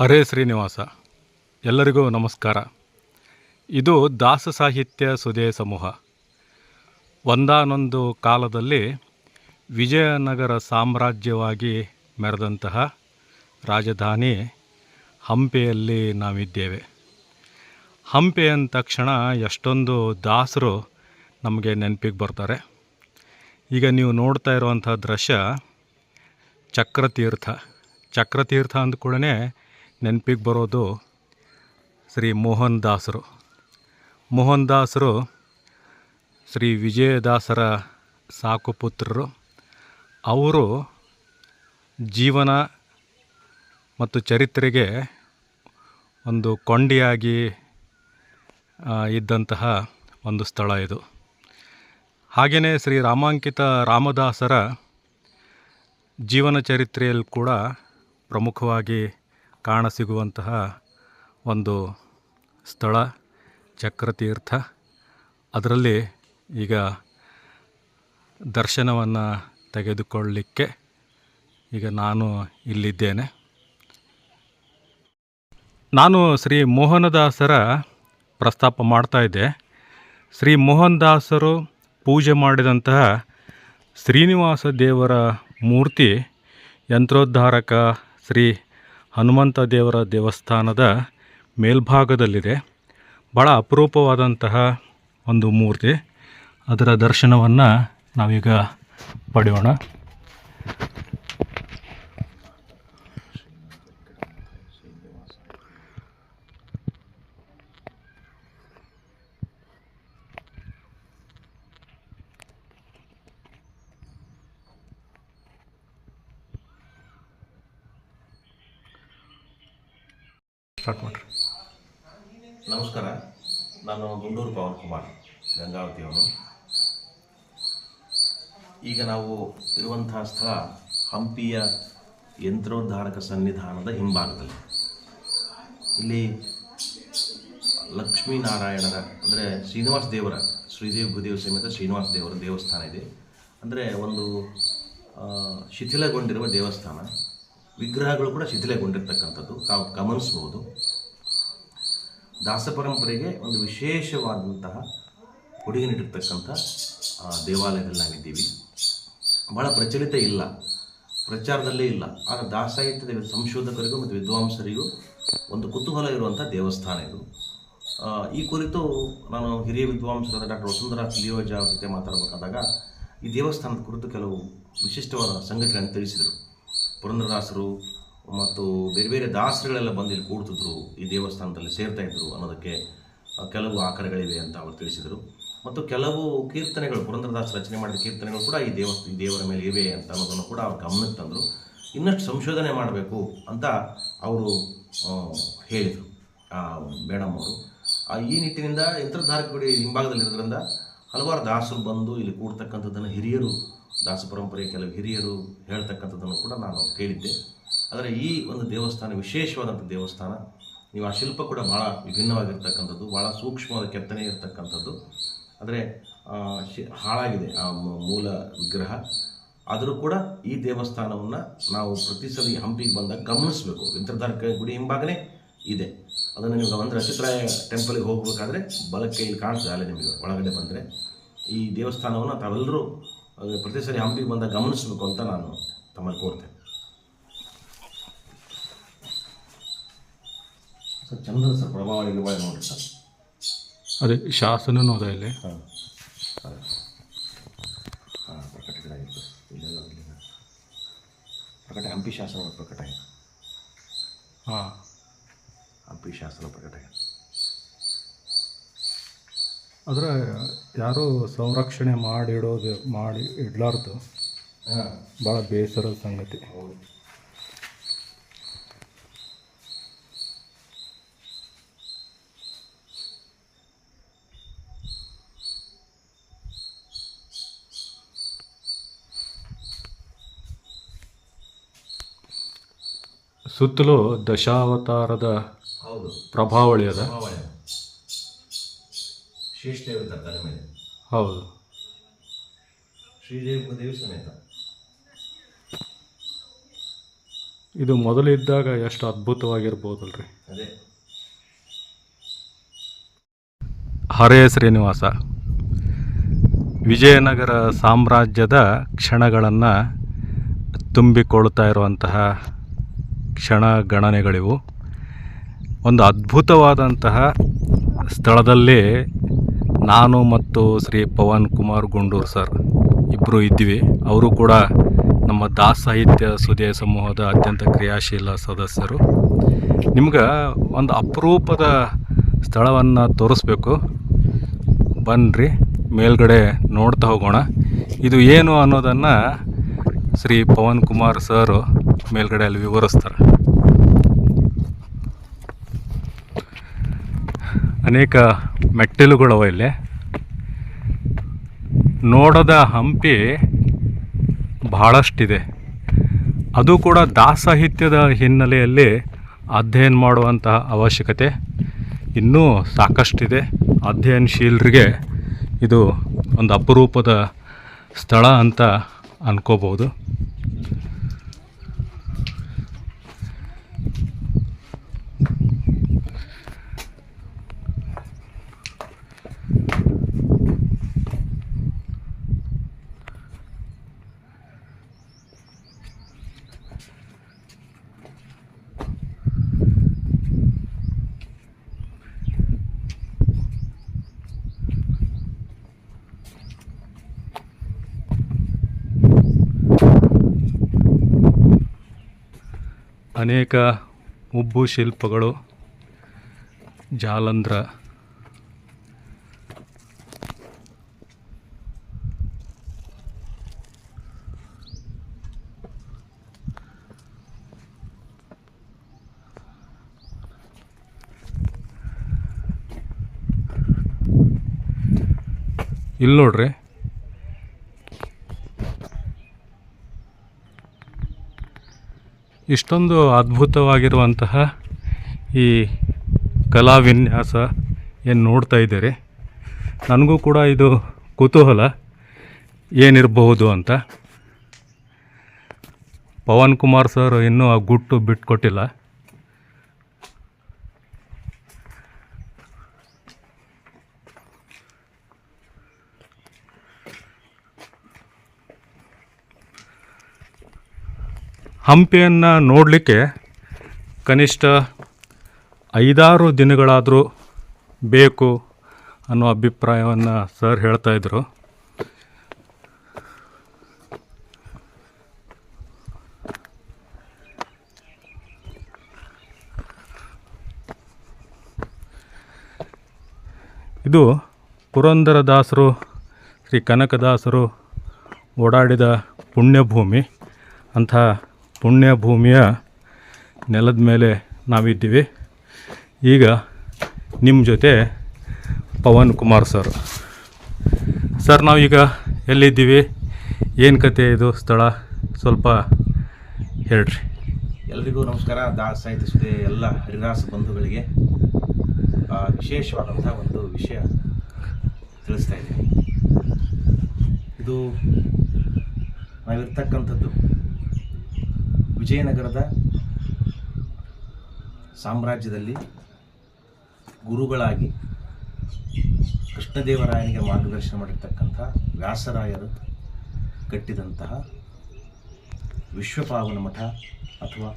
ಹರೇ ಶ್ರೀನಿವಾಸ. ಎಲ್ಲರಿಗೂ ನಮಸ್ಕಾರ. ಇದು ದಾಸ ಸಾಹಿತ್ಯ ಸುದೇ ಸಮೂಹ. ಒಂದಾನೊಂದು ಕಾಲದಲ್ಲಿ ವಿಜಯನಗರ ಸಾಮ್ರಾಜ್ಯವಾಗಿ ಮೆರೆದಂತಹ ರಾಜಧಾನಿ ಹಂಪೆಯಲ್ಲಿ ನಾವಿದ್ದೇವೆ. ಹಂಪೆ ಅಂದ ತಕ್ಷಣ ಎಷ್ಟೊಂದು ದಾಸರು ನಮಗೆ ನೆನಪಿಗೆ ಬರ್ತಾರೆ. ಈಗ ನೀವು ನೋಡ್ತಾ ಇರುವಂಥ ದೃಶ್ಯ ಚಕ್ರತೀರ್ಥ. ಚಕ್ರತೀರ್ಥ ಅಂದ ಕೂಡಲೇ ನೆನಪಿಗೆ ಬರೋದು ಶ್ರೀ ಮೋಹನ್ ದಾಸರು. ಮೋಹನ್ ದಾಸರು ಶ್ರೀ ವಿಜಯದಾಸರ ಸಾಕು ಪುತ್ರರು ಅವರು ಜೀವನ ಮತ್ತು ಚರಿತ್ರೆಗೆ ಒಂದು ಕೊಂಡಿಯಾಗಿ ಇದ್ದಂತಹ ಒಂದು ಸ್ಥಳ ಇದು. ಹಾಗೆಯೇ ಶ್ರೀ ರಾಮಾಂಕಿತ ರಾಮದಾಸರ ಜೀವನ ಚರಿತ್ರೆಯಲ್ಲಿ ಕೂಡ ಪ್ರಮುಖವಾಗಿ ಕಾಣಸಿಗುವಂತಹ ಒಂದು ಸ್ಥಳ, ಚಕ್ರತೀರ್ಥ. ಅದರಲ್ಲಿ ಈಗ ದರ್ಶನವನ್ನು ತೆಗೆದುಕೊಳ್ಳಲಿಕ್ಕೆ ಈಗ ನಾನು ಇಲ್ಲಿದ್ದೇನೆ. ನಾನು ಶ್ರೀ ಮೋಹನದಾಸರ ಪ್ರಸ್ತಾಪ ಮಾಡ್ತಾ ಇದ್ದೆ. ಶ್ರೀ ಮೋಹನ್ ದಾಸರು ಪೂಜೆ ಮಾಡಿದಂತಹ ಶ್ರೀನಿವಾಸ ದೇವರ ಮೂರ್ತಿ ಯಂತ್ರೋದ್ಧಾರಕ ಶ್ರೀ ಹನುಮಂತ ದೇವರ ದೇವಸ್ಥಾನದ ಮೇಲ್ಭಾಗದಲ್ಲಿದೆ. ಭಾಳ ಅಪರೂಪವಾದಂತಹ ಒಂದು ಮೂರ್ತಿ. ಅದರ ದರ್ಶನವನ್ನು ನಾವೀಗ ಪಡೆಯೋಣ. ಸ್ಟಾರ್ಟ್ ಮಾಡಿರಿ. ನಮಸ್ಕಾರ. ನಾನು ಗುಂಡೂರು ಪವನ್ ಕುಮಾರ್ ಗಂಗಾವತಿಯವನು ಈಗ ನಾವು ಇರುವಂತಹ ಸ್ಥಳ ಹಂಪಿಯ ಯಂತ್ರೋದ್ಧಾರಕ ಸನ್ನಿಧಾನದ ಹಿಂಭಾಗದಲ್ಲಿ. ಇಲ್ಲಿ ಲಕ್ಷ್ಮೀನಾರಾಯಣರ, ಅಂದರೆ ಶ್ರೀನಿವಾಸ ದೇವರ, ಶ್ರೀದೇವಿ ಭೂದೇವ ಸಮೇತ ಶ್ರೀನಿವಾಸ ದೇವರ ದೇವಸ್ಥಾನ ಇದೆ. ಅಂದರೆ ಒಂದು ಶಿಥಿಲಗೊಂಡಿರುವ ದೇವಸ್ಥಾನ. ವಿಗ್ರಹಗಳು ಕೂಡ ಶಿಥಿಲಗೊಂಡಿರ್ತಕ್ಕಂಥದ್ದು. ತಾವು ಗಮನಿಸ್ಬೋದು. ದಾಸ ಪರಂಪರೆಗೆ ಒಂದು ವಿಶೇಷವಾದಂತಹ ಕೊಡುಗೆ ನೀಡಿರ್ತಕ್ಕಂಥ ದೇವಾಲಯದಲ್ಲಿ ನಾವಿದ್ದೀವಿ. ಬಹಳ ಪ್ರಚಲಿತ ಇಲ್ಲ. ಪ್ರಚಾರದಲ್ಲೇ ಇಲ್ಲ. ಆದರೆ ದಾಸಾಹಿತ್ಯದ ಸಂಶೋಧಕರಿಗೂ ಮತ್ತು ವಿದ್ವಾಂಸರಿಗೂ ಒಂದು ಕುತೂಹಲ ಇರುವಂಥ ದೇವಸ್ಥಾನ ಇದು. ಈ ಕುರಿತು ನಾನು ಹಿರಿಯ ವಿದ್ವಾಂಸರಾದ ಡಾಕ್ಟರ್ ವಸುಂಧರಾ ಲಿಯೋಜಾ ಅವ್ರ ಜೊತೆ ಮಾತಾಡಬೇಕಾದಾಗ ಈ ದೇವಸ್ಥಾನದ ಕುರಿತು ಕೆಲವು ವಿಶಿಷ್ಟವಾದ ಸಂಗತಿಗಳನ್ನು ತಿಳಿಸಿದರು. ಪುರಂದರದಾಸರು ಮತ್ತು ಬೇರೆ ಬೇರೆ ದಾಸರುಗಳೆಲ್ಲ ಬಂದು ಇಲ್ಲಿ ಕೂಡ್ತಿದ್ರು, ಈ ದೇವಸ್ಥಾನದಲ್ಲಿ ಸೇರ್ತಾ ಇದ್ರು ಅನ್ನೋದಕ್ಕೆ ಕೆಲವು ಆಕರಗಳಿವೆ ಅಂತ ಅವರು ತಿಳಿಸಿದರು. ಮತ್ತು ಕೆಲವು ಕೀರ್ತನೆಗಳು, ಪುರಂದ್ರದಾಸ ರಚನೆ ಮಾಡಿದ ಕೀರ್ತನೆಗಳು ಕೂಡ ಈ ದೇವ, ಈ ದೇವರ ಮೇಲೆ ಇವೆ ಅಂತ ಅನ್ನೋದನ್ನು ಕೂಡ ಅವ್ರು ಗಮನಕ್ಕೆ ತಂದರು. ಇನ್ನಷ್ಟು ಸಂಶೋಧನೆ ಮಾಡಬೇಕು ಅಂತ ಅವರು ಹೇಳಿದರು ಮೇಡಮ್ ಅವರು. ಈ ನಿಟ್ಟಿನಿಂದ ಯಂತ್ರಧಾರಕ ಗುಡಿ ಹಿಂಭಾಗದಲ್ಲಿರೋದ್ರಿಂದ ಹಲವಾರು ದಾಸರು ಬಂದು ಇಲ್ಲಿ ಕೂಡ್ತಕ್ಕಂಥದ್ದನ್ನು ಹಿರಿಯರು, ದಾಸ ಪರಂಪರೆಯ ಕೆಲವು ಹಿರಿಯರು ಹೇಳ್ತಕ್ಕಂಥದ್ದನ್ನು ಕೂಡ ನಾನು ಕೇಳಿದ್ದೆ. ಆದರೆ ಈ ಒಂದು ದೇವಸ್ಥಾನ, ವಿಶೇಷವಾದಂಥ ದೇವಸ್ಥಾನ, ನೀವು ಆ ಶಿಲ್ಪ ಕೂಡ ಭಾಳ ವಿಭಿನ್ನವಾಗಿರ್ತಕ್ಕಂಥದ್ದು ಭಾಳ ಸೂಕ್ಷ್ಮವಾದ ಕೆತ್ತನೆ ಇರತಕ್ಕಂಥದ್ದು. ಆದರೆ ಶಿ- ಹಾಳಾಗಿದೆ ಆ ಮೂಲ ವಿಗ್ರಹ. ಆದರೂ ಕೂಡ ಈ ದೇವಸ್ಥಾನವನ್ನು ನಾವು ಪ್ರತಿ ಸಲ ಹಂಪಿಗೆ ಬಂದಾಗ ಗಮನಿಸಬೇಕು. ಯಂತ್ರಧಾರಕ ಗುಡಿ ಹಿಂಭಾಗನೇ ಇದೆ. ಅದನ್ನು ನಿಮ್ಗೆ ಅಂದರೆ ಅಚಿತ್ರಾಯ ಟೆಂಪಲ್ಗೆ ಹೋಗಬೇಕಾದ್ರೆ ಬಲಕ್ಕೆ ಇಲ್ಲಿ ಕಾಣಿಸ್ತದೆ ಅಲ್ಲೇ ನಿಮಗೆ ಒಳಗಡೆ ಬಂದರೆ. ಈ ದೇವಸ್ಥಾನವನ್ನು ತಾವೆಲ್ಲರೂ ಪ್ರತಿ ಸರಿ ಹಂಪಿಗೆ ಬಂದಾಗ ಗಮನಿಸಬೇಕು ಅಂತ ನಾನು ತಮ್ಮಲ್ಲಿ ಕೋರ್ತೇನೆ. ಸರ್ ಚಂದ್ರ ಸರ್ ಪ್ರಭಾವಳಿ ನೋಡಿ ಸರ್. ಅದೇ ಶಾಸನ ಅದ ಇಲ್ಲಿ ಹಾಂ ಹಾಂ ಪ್ರಕಟಗಳಾಗಿತ್ತು ಇಲ್ಲೆಲ್ಲ ಪ್ರಕಟ ಹಂಪಿ ಶಾಸನ ಪ್ರಕಟ ಆಯಿತು ಹಾಂ. ಶಾಸನ ಶಾಸ್ತ್ರ ಆಗಿದೆ ಆದರೆ ಯಾರೂ ಸಂರಕ್ಷಣೆ ಮಾಡಿಡೋದು ಮಾಡಿ ಇಡಲಾರ್ದು. ಭಾಳ ಬೇಸರದ ಸಂಗತಿ. ಹೌದು. ಸುತ್ತಲೂ ದಶಾವತಾರದ ಹೌದು ಪ್ರಭಾವಳಿ ಅದ? ಪ್ರಭಾವಳಿ. ಶೇಷದೇವ ಇರ್ತಾರೆ ತಲೆ ಮೇಲೆ. ಹೌದು. ಶ್ರೀದೇವಿ ಭೂದೇವಿ ಸಮೇತ ಇದು ಮೊದಲು ಇದ್ದಾಗ ಎಷ್ಟು ಅದ್ಭುತವಾಗಿರ್ಬೋದಲ್ರಿ? ಅದೇ. ಹರೇ ಶ್ರೀನಿವಾಸ. ವಿಜಯನಗರ ಸಾಮ್ರಾಜ್ಯದ ಕ್ಷಣಗಳನ್ನು ತುಂಬಿಕೊಳ್ತಾ ಇರುವಂತಹ ಕ್ಷಣ ಗಣನೆಗಳಿವು. ಒಂದು ಅದ್ಭುತವಾದಂತಹ ಸ್ಥಳದಲ್ಲಿ ನಾನು ಮತ್ತು ಶ್ರೀ ಪವನ್ ಕುಮಾರ್ ಗುಂಡೂರು ಸರ್ ಇಬ್ಬರು ಇದ್ವಿ. ಅವರು ಕೂಡ ನಮ್ಮ ದಾಸ ಸಾಹಿತ್ಯ ಸುದಯ ಸಮೂಹದ ಅತ್ಯಂತ ಕ್ರಿಯಾಶೀಲ ಸದಸ್ಯರು. ನಿಮ್ಗೆ ಒಂದು ಅಪರೂಪದ ಸ್ಥಳವನ್ನು ತೋರಿಸ್ಬೇಕು. ಬನ್ನಿರಿ ಮೇಲ್ಗಡೆ ನೋಡ್ತಾ ಹೋಗೋಣ. ಇದು ಏನು ಅನ್ನೋದನ್ನು ಶ್ರೀ ಪವನ್ ಕುಮಾರ್ ಸರ್ ಮೇಲ್ಗಡೆ ಅಲ್ಲಿ ವಿವರಿಸ್ತಾರೆ. ಅನೇಕ ಮೆಟ್ಟಿಲುಗಳವ ಇಲ್ಲಿ. ನೋಡದ ಹಂಪಿ ಬಹಳಷ್ಟಿದೆ. ಅದು ಕೂಡ ದಾಸಾಹಿತ್ಯದ ಹಿನ್ನೆಲೆಯಲ್ಲಿ ಅಧ್ಯಯನ ಮಾಡುವಂತಹ ಅವಶ್ಯಕತೆ ಇನ್ನೂ ಸಾಕಷ್ಟಿದೆ. ಅಧ್ಯಯನಶೀಲರಿಗೆ ಇದು ಒಂದು ಅಪರೂಪದ ಸ್ಥಳ ಅಂತ ಅನ್ಕೋಬೋದು ಅನೇಕ ಉಬ್ಬು ಶಿಲ್ಪಗಳು ಜಾಲಂಧ್ರ ಇಲ್ಲಿ ನೋಡ್ರಿ. ಇಷ್ಟೊಂದು ಅದ್ಭುತವಾಗಿರುವಂತಹ ಈ ಕಲಾ ವಿನ್ಯಾಸ ಏನು ನೋಡ್ತಾ ಇದ್ದೀರಿ? ನನಗೂ ಕೂಡ ಇದು ಕುತೂಹಲ. ಏನಿರಬಹುದು ಅಂತ. ಪವನ್ ಕುಮಾರ್ ಸರ್ ಇನ್ನೂ ಆ ಗುಟ್ಟು ಬಿಟ್ಕೊಟ್ಟಿಲ್ಲ. ಹಂಪಿಯನ್ನು ನೋಡಲಿಕ್ಕೆ ಕನಿಷ್ಠ ಐದಾರು ದಿನಗಳಾದರೂ ಬೇಕು ಅನ್ನೋ ಅಭಿಪ್ರಾಯವನ್ನು ಸರ್ ಹೇಳ್ತಾ ಇದ್ರು. ಇದು ಪುರಂದರದಾಸರು, ಶ್ರೀ ಕನಕದಾಸರು ಓಡಾಡಿದ ಪುಣ್ಯಭೂಮಿ ಅಂಥ ಪುಣ್ಯಭೂಮಿಯ ನೆಲದ ಮೇಲೆ ನಾವಿದ್ದೀವಿ. ಈಗ ನಿಮ್ಮ ಜೊತೆ ಪವನ್ ಕುಮಾರ್ ಸರ್. ಸರ್, ನಾವೀಗ ಎಲ್ಲಿದ್ದೀವಿ? ಏನು ಕತೆ ಇದು ಸ್ಥಳ? ಸ್ವಲ್ಪ ಹೇಳ್ರಿ. ಎಲ್ರಿಗೂ ನಮಸ್ಕಾರ. ದಾಸ ಸಾಹಿತ್ಯ ಎಲ್ಲ ಹರಿದಾಸ ಬಂಧುಗಳಿಗೆ ವಿಶೇಷವಾದಂಥ ಒಂದು ವಿಷಯ ತಿಳಿಸ್ತಾ ಇದ್ದೀನಿ. ಇದು ನಾವಿರ್ತಕ್ಕಂಥದ್ದು ವಿಜಯನಗರದ ಸಾಮ್ರಾಜ್ಯದಲ್ಲಿ ಗುರುಗಳಾಗಿ ಕೃಷ್ಣದೇವರಾಯನಿಗೆ ಮಾರ್ಗದರ್ಶನ ಮಾಡಿರ್ತಕ್ಕಂಥ ವ್ಯಾಸರಾಯರು ಕಟ್ಟಿದಂತಹ ವಿಶ್ವಪಾವನ ಮಠ ಅಥವಾ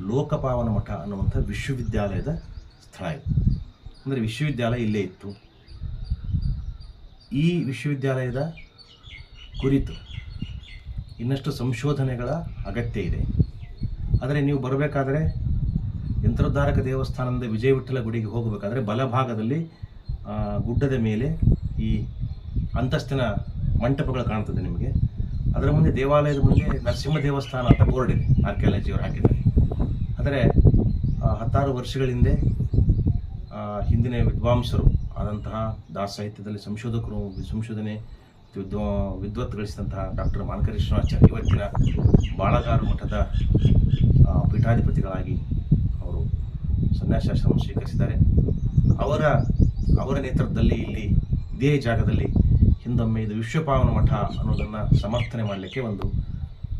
ಲೋಕಪಾವನ ಮಠ ಅನ್ನುವಂಥ ವಿಶ್ವವಿದ್ಯಾಲಯದ ಸ್ಥಳ ಇದು. ಅಂದರೆ ವಿಶ್ವವಿದ್ಯಾಲಯ ಇಲ್ಲೇ ಇತ್ತು. ಈ ವಿಶ್ವವಿದ್ಯಾಲಯದ ಕುರಿತು ಇನ್ನಷ್ಟು ಸಂಶೋಧನೆಗಳ ಅಗತ್ಯ ಇದೆ. ಆದರೆ ನೀವು ಬರಬೇಕಾದ್ರೆ ಯಂತ್ರೋದ್ಧಾರಕ ದೇವಸ್ಥಾನದಿಂದ ವಿಜಯ ಗುಡಿಗೆ ಹೋಗಬೇಕಾದ್ರೆ ಬಲಭಾಗದಲ್ಲಿ ಗುಡ್ಡದ ಮೇಲೆ ಈ ಅಂತಸ್ತಿನ ಮಂಟಪಗಳು ಕಾಣ್ತದೆ ನಿಮಗೆ. ಅದರ ಮುಂದೆ ದೇವಾಲಯದ ಮುಂದೆ ನರಸಿಂಹ ದೇವಸ್ಥಾನ ಅಂತ ಬೋರ್ಡ್ ಇದೆ, ಆರ್ಕಿಯಾಲಜಿಯವರು ಹಾಕಿದ್ದಾರೆ. ಆದರೆ ಹತ್ತಾರು ವರ್ಷಗಳ ಹಿಂದೆ ಹಿಂದಿನ ವಿದ್ವಾಂಸರು ಆದಂತಹ ದಾಸ ಸಾಹಿತ್ಯದಲ್ಲಿ ಸಂಶೋಧಕರು, ಸಂಶೋಧನೆ ವಿದ್ವಾ, ವಿದ್ವತ್ ಗಳಿಸಿದಂತಹ ಡಾಕ್ಟರ್ ಮಾನಕರೇಶ್ವರಾಚಾರ್ಯ ಇವತ್ತಿನ ಬಾಳಗಾರು ಮಠದ ಪೀಠಾಧಿಪತಿಗಳಾಗಿ ಅವರು ಸನ್ಯಾಸಾಶ್ರಮ ಸ್ವೀಕರಿಸಿದ್ದಾರೆ. ಅವರ ಅವರ ನೇತೃತ್ವದಲ್ಲಿ ಇಲ್ಲಿ ಇದೇ ಜಾಗದಲ್ಲಿ ಹಿಂದೊಮ್ಮೆ ಇದು ವಿಶ್ವಪಾವನ ಮಠ ಅನ್ನೋದನ್ನು ಸಮರ್ಥನೆ ಮಾಡಲಿಕ್ಕೆ ಒಂದು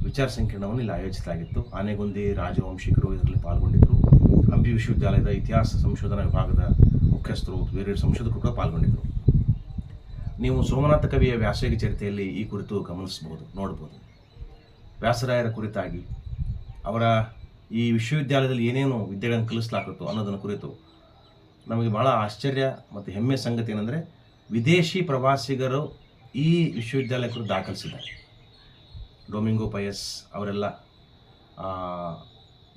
ವಿಚಾರ ಸಂಕಿರಣವನ್ನು ಇಲ್ಲಿ ಆಯೋಜಿಸಲಾಗಿತ್ತು. ಆನೆಗೊಂದಿ, ರಾಜವಂಶಿಕರು ಇದರಲ್ಲಿ ಪಾಲ್ಗೊಂಡಿದ್ದರು. ಹಂಪಿ ವಿಶ್ವವಿದ್ಯಾಲಯದ ಇತಿಹಾಸ ಸಂಶೋಧನಾ ವಿಭಾಗದ ಮುಖ್ಯಸ್ಥರು ಬೇರೆ ಸಂಶೋಧಕರು ಕೂಡ ಪಾಲ್ಗೊಂಡಿದ್ದರು. ನೀವು ಸೋಮನಾಥ ಕವಿಯ ವ್ಯಾಸಗಿ ಚರಿತೆಯಲ್ಲಿ ಈ ಕುರಿತು ಗಮನಿಸಬಹುದು ನೋಡ್ಬೋದು ವ್ಯಾಸರಾಯರ ಕುರಿತಾಗಿ ಅವರ ಈ ವಿಶ್ವವಿದ್ಯಾಲಯದಲ್ಲಿ ಏನೇನು ವಿದ್ಯೆಗಳನ್ನು ಕಲಿಸಲಾಗುತ್ತೋ ಅನ್ನೋದನ್ನು ಕುರಿತು ನಮಗೆ ಬಹಳ ಆಶ್ಚರ್ಯ ಮತ್ತು ಹೆಮ್ಮೆ ಸಂಗತಿ ಏನಂದರೆ ವಿದೇಶಿ ಪ್ರವಾಸಿಗರು ಈ ವಿಶ್ವವಿದ್ಯಾಲಯ ಕುರಿತು ದಾಖಲಿಸಿದ್ದಾರೆ. ಡೊಮಿಂಗೋ ಪಯಸ್ ಅವರೆಲ್ಲ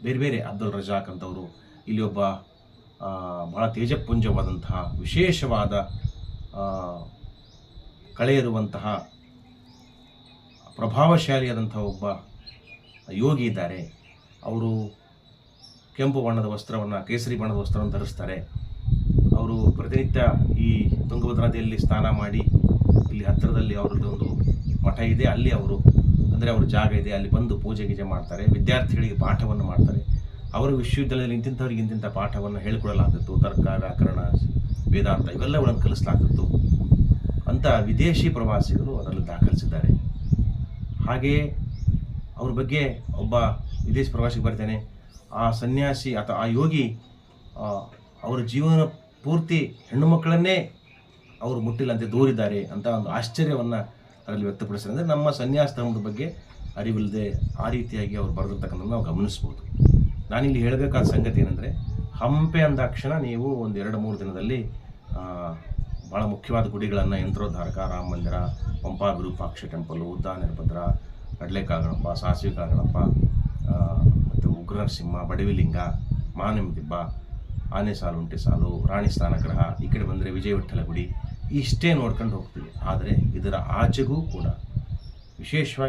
ಬೇರೆ ಬೇರೆ ಅಬ್ದುಲ್ ರಜಾಕ್ ಅಂತವರು, ಇಲ್ಲಿ ಒಬ್ಬ ಭಾಳ ತೇಜಪುಂಜವಾದಂತಹ ವಿಶೇಷವಾದ ಕಳೆ ಇರುವಂತಹ ಪ್ರಭಾವಶಾಲಿಯಾದಂತಹ ಒಬ್ಬ ಯೋಗಿ ಇದ್ದಾರೆ. ಅವರು ಕೆಂಪು ಬಣ್ಣದ ವಸ್ತ್ರವನ್ನು, ಕೇಸರಿ ಬಣ್ಣದ ವಸ್ತ್ರವನ್ನು ಧರಿಸ್ತಾರೆ. ಅವರು ಪ್ರತಿನಿತ್ಯ ಈ ತುಂಗಭದ್ರಾ ನದಿಯಲ್ಲಿ ಸ್ನಾನ ಮಾಡಿ, ಇಲ್ಲಿ ಹತ್ತಿರದಲ್ಲಿ ಅವರದ್ದು ಒಂದು ಮಠ ಇದೆ, ಅಲ್ಲಿ ಅವರು, ಅಂದರೆ ಅವ್ರ ಜಾಗ ಇದೆ, ಅಲ್ಲಿ ಬಂದು ಪೂಜೆ ಗೀಜೆ ಮಾಡ್ತಾರೆ, ವಿದ್ಯಾರ್ಥಿಗಳಿಗೆ ಪಾಠವನ್ನು ಮಾಡ್ತಾರೆ. ಅವರು ವಿಶ್ವವಿದ್ಯಾಲಯದಲ್ಲಿ ಇಂತಿಂಥವ್ರಿಗೆ ಇಂತಿಂಥ ಪಾಠವನ್ನು ಹೇಳಿಕೊಡಲಾಗ್ತಿತ್ತು ತರ್ಕ, ವ್ಯಾಕರಣ, ವೇದಾಂತ ಇವೆಲ್ಲಗಳನ್ನು ಕಲಿಸಲಾಗ್ತಿತ್ತು ಅಂತ ವಿದೇಶಿ ಪ್ರವಾಸಿಗರು ಅದರಲ್ಲಿ ದಾಖಲಿಸಿದ್ದಾರೆ. ಹಾಗೆಯೇ ಅವ್ರ ಬಗ್ಗೆ ಒಬ್ಬ ವಿದೇಶಿ ಪ್ರವಾಸಿಗೆ ಬರ್ತಾನೆ. ಆ ಸನ್ಯಾಸಿ ಅಥವಾ ಆ ಯೋಗಿ ಅವರ ಜೀವನ ಪೂರ್ತಿ ಹೆಣ್ಣು ಮಕ್ಕಳನ್ನೇ ಅವರು ಮುಟ್ಟಿಲ್ಲಂತೆ ದೂರಿದ್ದಾರೆ ಅಂತ ಒಂದು ಆಶ್ಚರ್ಯವನ್ನು ಅದರಲ್ಲಿ ವ್ಯಕ್ತಪಡಿಸಿದೆ ಅಂದರೆ ನಮ್ಮ ಸನ್ಯಾಸ ಧರ್ಮದ ಬಗ್ಗೆ ಅರಿವಿಲ್ಲದೆ ಆ ರೀತಿಯಾಗಿ ಅವ್ರು ಬರೆದಿರ್ತಕ್ಕಂಥದ್ದು ನಾವು ಗಮನಿಸ್ಬೋದು. ನಾನಿಲ್ಲಿ ಹೇಳಬೇಕಾದ ಸಂಗತಿ ಏನಂದರೆ, ಹಂಪೆ ಅಂದಾಕ್ಷಣ ನೀವು ಒಂದು ಎರಡು ಮೂರು ದಿನದಲ್ಲಿ ಭಾಳ ಮುಖ್ಯವಾದ ಗುಡಿಗಳನ್ನು ಯಂತ್ರೋದ್ಧಾರಕ, ರಾಮ ಮಂದಿರ ಪಂಪಾ ವಿರೂಪಾಕ್ಷ ಟೆಂಪಲು ಉದ್ದಾನಭದ್ರ ಕಡಲೆಕಾಗಣಪ್ಪ, ಸಾಸಿವೆ ಕಾಗಣಪ್ಪ ಮತ್ತು ಉಗ್ರ ನರಸಿಂಹ ಬಡವಿಲಿಂಗ ಮಾನಮದಿಬ್ಬ ಆನೆ ಸಾಲು ಉಂಟೆ ಸಾಲು, ರಾಣಿ ಸ್ನಾನಗ್ರಹ, ಈ ಕಡೆ ಬಂದರೆ ವಿಜಯ ಗುಡಿ, ಇಷ್ಟೇ ನೋಡ್ಕೊಂಡು ಹೋಗ್ತೀವಿ. ಆದರೆ ಇದರ ಆಚೆಗೂ ಕೂಡ ವಿಶೇಷವಾಗಿ